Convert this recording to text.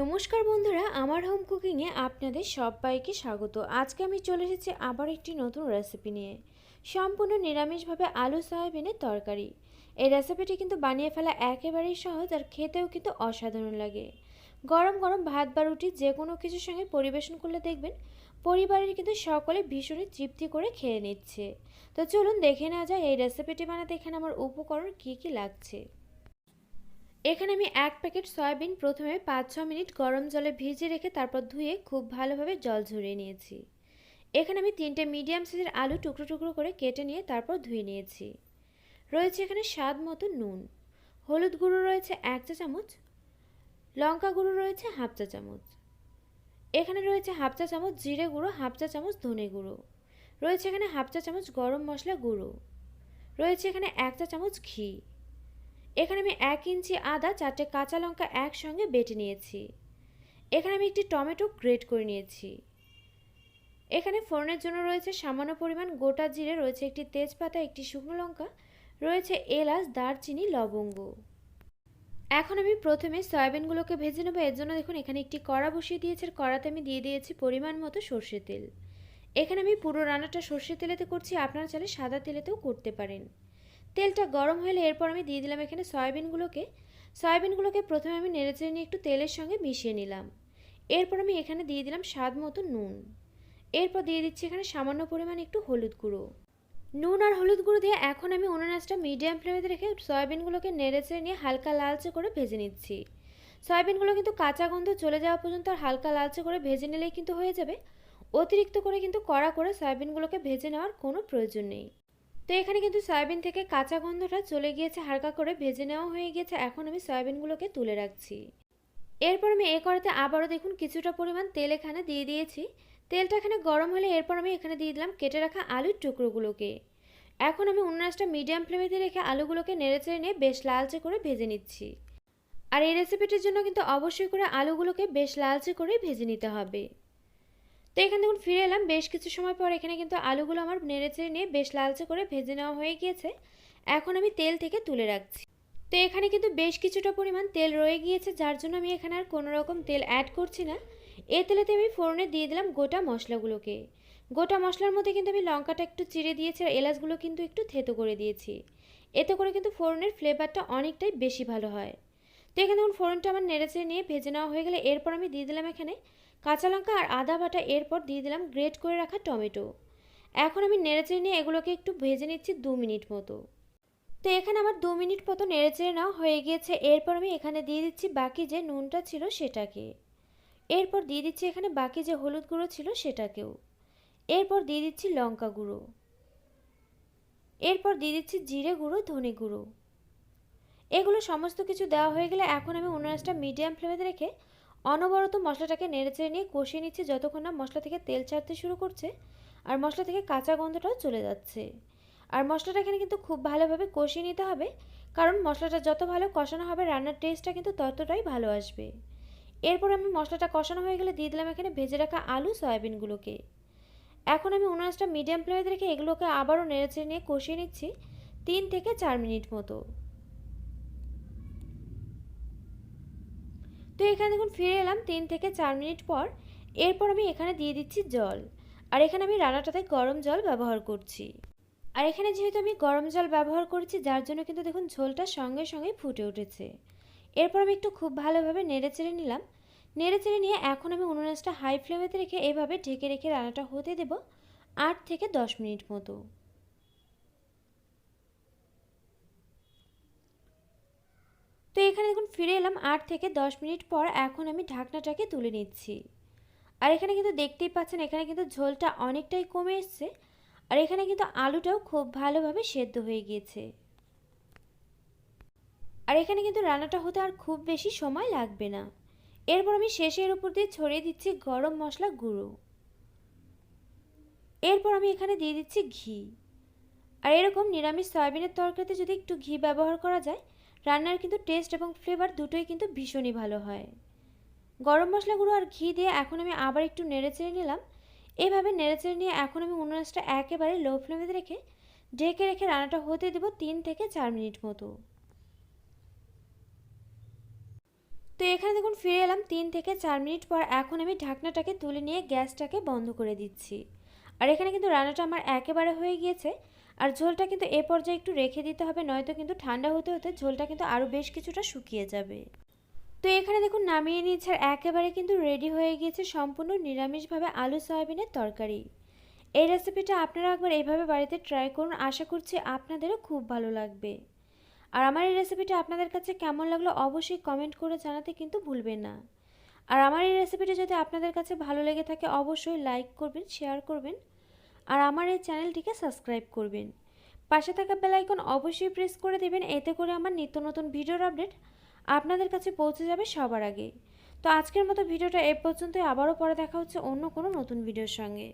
নমস্কার বন্ধুরা, আমার হোম কুকিংয়ে আপনাদের সবাইকে স্বাগত। আজকে আমি চলে এসেছি আবার একটি নতুন রেসিপি নিয়ে। সম্পূর্ণ নিরামিষভাবে আলু, সয়াবিনের তরকারি। এই রেসিপিটি কিন্তু বানিয়ে ফেলা একেবারেই সহজ আর খেতেও কিন্তু অসাধারণ লাগে। গরম গরম ভাত বা রুটি যে কোনো কিছুর সঙ্গে পরিবেশন করলে দেখবেন, পরিবারের কিন্তু সকলে ভীষণই তৃপ্তি করে খেয়ে নিচ্ছে। তো চলুন দেখে নেওয়া যায় এই রেসিপিটি বানাতে এখানে আমার উপকরণ কী কী লাগছে। এখানে আমি এক প্যাকেট সয়াবিন প্রথমে পাঁচ ছ মিনিট গরম জলে ভিজিয়ে রেখে তারপর ধুয়ে খুব ভালোভাবে জল ঝরিয়ে নিয়েছি। এখানে আমি তিনটে মিডিয়াম সাইজের আলু টুকরো টুকরো করে কেটে নিয়ে তারপর ধুয়ে নিয়েছি। রয়েছে এখানে স্বাদ মতো নুন। হলুদ গুঁড়ো রয়েছে এক চা চামচ। লঙ্কা গুঁড়ো রয়েছে হাফ চা চামচ। এখানে রয়েছে হাফ চা চামচ জিরে গুঁড়ো, হাফ চা চামচ ধনে গুঁড়ো। রয়েছে এখানে হাফ চা চামচ গরম মশলা গুঁড়ো। রয়েছে এখানে এক চা চামচ ঘি। এখানে আমি এক ইঞ্চি আদা, চারটে কাঁচা লঙ্কা একসঙ্গে বেটে নিয়েছি। এখানে আমি একটি টমেটো গ্রেট করে নিয়েছি। এখানে ফোড়নের জন্য রয়েছে সামান্য পরিমাণ গোটা জিরে, রয়েছে একটি তেজপাতা, একটি শুকনো লঙ্কা, রয়েছে এলাচ, দারচিনি, লবঙ্গ। এখন আমি প্রথমে সয়াবিনগুলোকে ভেজে নেব। এর জন্য দেখুন, এখানে একটি কড়া বসিয়ে দিয়েছি। কড়াতে আমি দিয়ে দিয়েছি পরিমাণ মতো সর্ষে তেল। এখানে আমি পুরো রান্নাটা সর্ষে তেলেতে করছি। আপনারা চাইলে সাদা তেলেতেও করতে পারেন। তেলটা গরম হলে এরপর আমি দিয়ে দিলাম এখানে সয়াবিনগুলোকে। সয়াবিনগুলোকে প্রথমে আমি নেড়েচেড়ে নিয়ে একটু তেলের সঙ্গে মিশিয়ে নিলাম। এরপর আমি এখানে দিয়ে দিলাম স্বাদ মতো নুন। এরপর দিয়ে দিচ্ছি এখানে সামান্য পরিমাণ একটু হলুদ গুঁড়ো। নুন আর হলুদ গুঁড়ো দিয়ে এখন আমি উনুনাসটা মিডিয়াম ফ্লেমে রেখে সয়াবিনগুলোকে নেড়েচেড়ে নিয়ে হালকা লালচে করে ভেজে নিচ্ছি। সয়াবিনগুলো কিন্তু কাঁচা গন্ধ চলে যাওয়া পর্যন্ত আর হালকা লালচে করে ভেজে নিলেই কিন্তু হয়ে যাবে। অতিরিক্ত করে কিন্তু কড়া করে সয়াবিনগুলোকে ভেজে নেওয়ার কোনো প্রয়োজন নেই। তো এখানে কিন্তু সয়াবিন থেকে কাঁচা গন্ধটা চলে গিয়েছে, হালকা করে ভেজে নেওয়া হয়ে গিয়েছে। এখন আমি সয়াবিনগুলোকে তুলে রাখছি। এরপর আমি এ করাতে আবারও দেখুন কিছুটা পরিমাণ তেল এখানে দিয়ে দিয়েছি। তেলটা এখানে গরম হলে এরপর আমি এখানে দিয়ে দিলাম কেটে রাখা আলুর টুকরোগুলোকে। এখন আমি উন্নাসটা মিডিয়াম ফ্লেমেতে রেখে আলুগুলোকে নেড়েচেড়ে নিয়ে বেশ লালচে করে ভেজে নিচ্ছি। আর এই রেসিপিটির জন্য কিন্তু অবশ্যই করে আলুগুলোকে বেশ লালচে করে ভেজে নিতে হবে। তো এখানে দেখুন ফিরে এলাম। বেশ কিছু সময় পর এখানে কিন্তু আলুগুলো আমার নেড়ে নেড়েচেড়ে নিয়ে বেশ লালচে করে ভেজে নেওয়া হয়ে গিয়েছে। এখন আমি তেল থেকে তুলে রাখছি। তো এখানে কিন্তু বেশ কিছুটা পরিমাণ তেল রয়ে গিয়েছে, যার জন্য আমি এখানে আর কোনো রকম তেল অ্যাড করছি না। এ তেলেতে আমি ফোড়নে দিয়ে দিলাম গোটা মশলাগুলোকে। গোটা মশলার মধ্যে কিন্তু আমি লঙ্কাটা একটু চিড়ে দিয়েছি আর এলাচগুলো কিন্তু একটু থেতো করে দিয়েছি। এতে করে কিন্তু ফোড়নের ফ্লেভারটা অনেকটাই বেশি ভালো হয়। তো এখানে দেখুন, ফোড়নটা আমার নেড়েচেড়ে নিয়ে ভেজে নেওয়া হয়ে গেলে এরপর আমি দিয়ে দিলাম এখানে কাঁচা লঙ্কা আর আদা বাটা। এরপর দিয়ে দিলাম গ্রেট করে রাখা টমেটো। এখন আমি নেড়েচেড়ে নিয়ে এগুলোকে একটু ভেজে নিচ্ছি দু মিনিট মতো। তো এখানে আমার দু মিনিট মতো নেড়েচেড়ে নেওয়া হয়ে গিয়েছে। এরপর আমি এখানে দিয়ে দিচ্ছি বাকি যে নুনটা ছিল সেটাকে। এরপর দিয়ে দিচ্ছি এখানে বাকি যে হলুদ গুঁড়ো ছিল সেটাকেও। এরপর দিয়ে দিচ্ছি লঙ্কা গুঁড়ো। এরপর দিয়ে দিচ্ছি জিরে গুঁড়ো, ধনে গুঁড়ো। এগুলো সমস্ত কিছু দেওয়া হয়ে গেলে এখন আমি উনাসটা মিডিয়াম ফ্লেমে রেখে অনবরত মশলাটাকে নেড়েচেড়ে নিয়ে কষিয়ে নিচ্ছি যতক্ষণ না মশলা থেকে তেল ছাড়তে শুরু করছে আর মশলা থেকে কাঁচা গন্ধটাও চলে যাচ্ছে। আর মশলাটা এখানে কিন্তু খুব ভালোভাবে কষিয়ে নিতে হবে, কারণ মশলাটা যত ভালো কষানো হবে, রান্নার টেস্টটা কিন্তু ততটাই ভালো আসবে। এরপর আমি মশলাটা কষানো হয়ে গেলে দিয়ে দিলাম এখানে ভেজে রাখা আলু সয়াবিনগুলোকে। এখন আমি উনাসটা মিডিয়াম ফ্লেমে রেখে এগুলোকে আবারও নেড়েচেড়ে নিয়ে কষিয়ে নিচ্ছি তিন থেকে চার মিনিট মতো। তো এখানে দেখুন ফিরে এলাম তিন থেকে চার মিনিট পর। এরপর আমি এখানে দিয়ে দিচ্ছি জল। আর এখানে আমি রান্নাটাতে গরম জল ব্যবহার করছি। আর এখানে যেহেতু আমি গরম জল ব্যবহার করছি, যার জন্য কিন্তু দেখুন ঝোলটা সঙ্গে সঙ্গে ফুটে উঠেছে। এরপর আমি একটু খুব ভালোভাবে নেড়ে চেড়ে নিলাম। নেড়ে চেড়ে নিয়ে এখন আমি উনুনাসটা হাই ফ্লেমেতে রেখে এভাবে ঢেকে রেখে রান্নাটা হতে দেব আট থেকে দশ মিনিট মতো। তো এখানে দেখুন ফিরে এলাম আট থেকে দশ মিনিট পর এখন আমি ঢাকনাটাকে তুলে নিচ্ছি। আর এখানে কিন্তু দেখতেই পাচ্ছেন, এখানে কিন্তু ঝোলটা অনেকটাই কমে এসছে। আর এখানে কিন্তু আলুটাও খুব ভালোভাবে সেদ্ধ হয়ে গিয়েছে। আর এখানে কিন্তু রান্নাটা হতে আর খুব বেশি সময় লাগবে না। এরপর আমি শেষের উপর দিয়ে ছড়িয়ে দিচ্ছি গরম মশলা গুঁড়ো। এরপর আমি এখানে দিয়ে দিচ্ছি ঘি। আর এরকম নিরামিষ সয়াবিনের তরকারিতে যদি একটু ঘি ব্যবহার করা যায় রান্নার কিন্তু টেস্ট এবং ফ্লেভার দুটোই কিন্তু ভীষণই ভালো হয়। গরম মশলা গুঁড়ো আর ঘি দিয়ে এখন আমি আবার একটু নেড়েচেড়ে নিলাম। এভাবে নেড়েচেড়ে নিয়ে এখন আমি উনুনাসটা একেবারে লো ফ্লেমে রেখে, ঢেকে রেখে রান্নাটা হতে দেবো তিন থেকে চার মিনিট মতো। তো এখানে দেখুন ফিরে এলাম তিন থেকে চার মিনিট পর এখন আমি ঢাকনাটাকে তুলে নিয়ে গ্যাসটাকে বন্ধ করে দিচ্ছি। আর এখানে কিন্তু রান্নাটা আমার একেবারে হয়ে গিয়েছে। আর ঝোলটা কিন্তু এ পর্যায়ে একটু রেখে দিতে হবে, নয়তো কিন্তু ঠান্ডা হতে হতে ঝোলটা কিন্তু আরও বেশ কিছুটা শুকিয়ে যাবে। তো এখানে দেখুন, নামিয়ে নিয়েছে আর একেবারে কিন্তু রেডি হয়ে গিয়েছে সম্পূর্ণ নিরামিষভাবে আলু সয়াবিনের তরকারি। এই রেসিপিটা আপনারা একবার এইভাবে বাড়িতে ট্রাই করুন, আশা করছি আপনাদেরও খুব ভালো লাগবে। আর আমার এই রেসিপিটা আপনাদের কাছে কেমন লাগল অবশ্যই কমেন্ট করে জানাতে কিন্তু ভুলবেন না। আর আমার এই রেসিপিটা যদি আপনাদের কাছে ভালো লেগে থাকে, অবশ্যই লাইক করবেন শেয়ার করবেন। আর আমার এই চ্যানেলটিকে সাবস্ক্রাইব করবেন। পাশে থাকা বেল আইকন অবশ্যই প্রেস করে দেবেন, এতে করে আমার নিত্য নতুন ভিডিওর আপডেট আপনাদের কাছে পৌঁছে যাবে সবার আগে। তো আজকের মতো ভিডিওটা এ পর্যন্তই, আবারও পরে দেখা হচ্ছে অন্য কোনো নতুন ভিডিওর সঙ্গে।